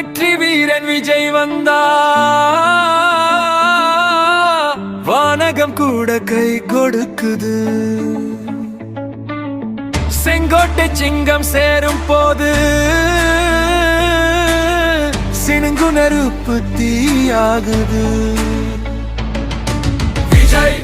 வெற்றி வீரன் விஜய் வந்தா. வானகம் கூட கை கொடுக்குது. செங்கோட்டை சிங்கம் சேரும் போது சினுங்கு நெருப்பு தீயாகுது விஜய்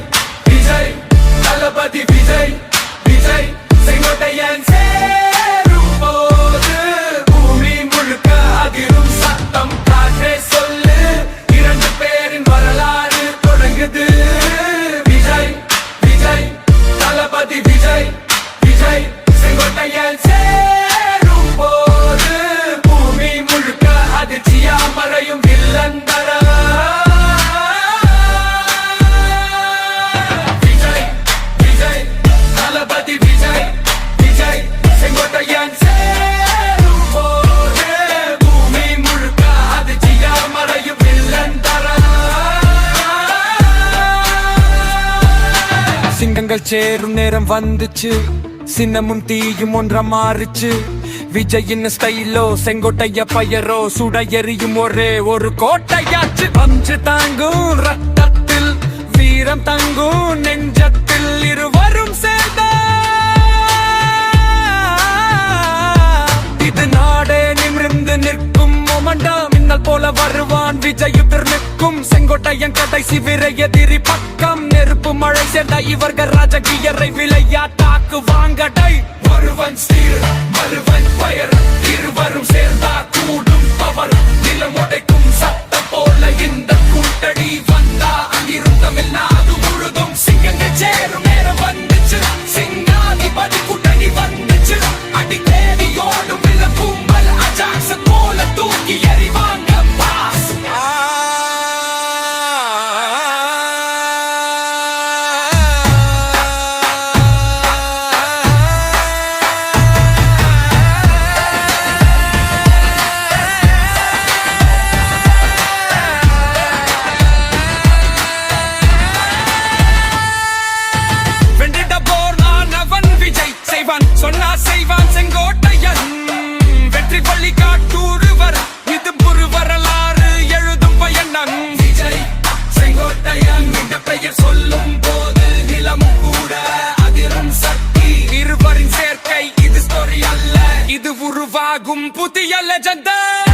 சிங்கங்கள் சேரும் நேரம் வந்துச்சு. சின்னமும் தீயும் ஒன்றா மாறுச்சு. விஜயின் ஸ்டைலோ செங்கோட்டைய பயரோ சுட எரியும் ஒரே ஒரு கோட்டையாச்சு. பஞ்சு தாங்கும் ரத்தத்தில் வீரம் தங்கும். மின்னல் போல வருவான். விஜயுத்தர் நிற்கும் செங்கோட்டையன் கடைசி விரை எதிரி பக்கம். நெருப்பு மழை சேர்ந்த இவர்கள் ராஜகியரை விளையாட்டாக்கு வாங்கடை. ஒருவன் ஸ்டீல் மறுவன் பயர் இருவரும் சேர்ந்தார் செய்வான் செங்கோட்டையன் வெற்றி பள்ளி காட்டூருவர் இது புரு வரலாறு எழுதும் பயனன் விஜய் செங்கோட்டையன் இந்த பெயர் சொல்லும் போது நிலமும் கூட அதிரும் சக்தி. இருவரின் சேர்க்கை இது ஸ்டோரி அல்ல. இது உருவாகும் புதிய லெஜெண்டர்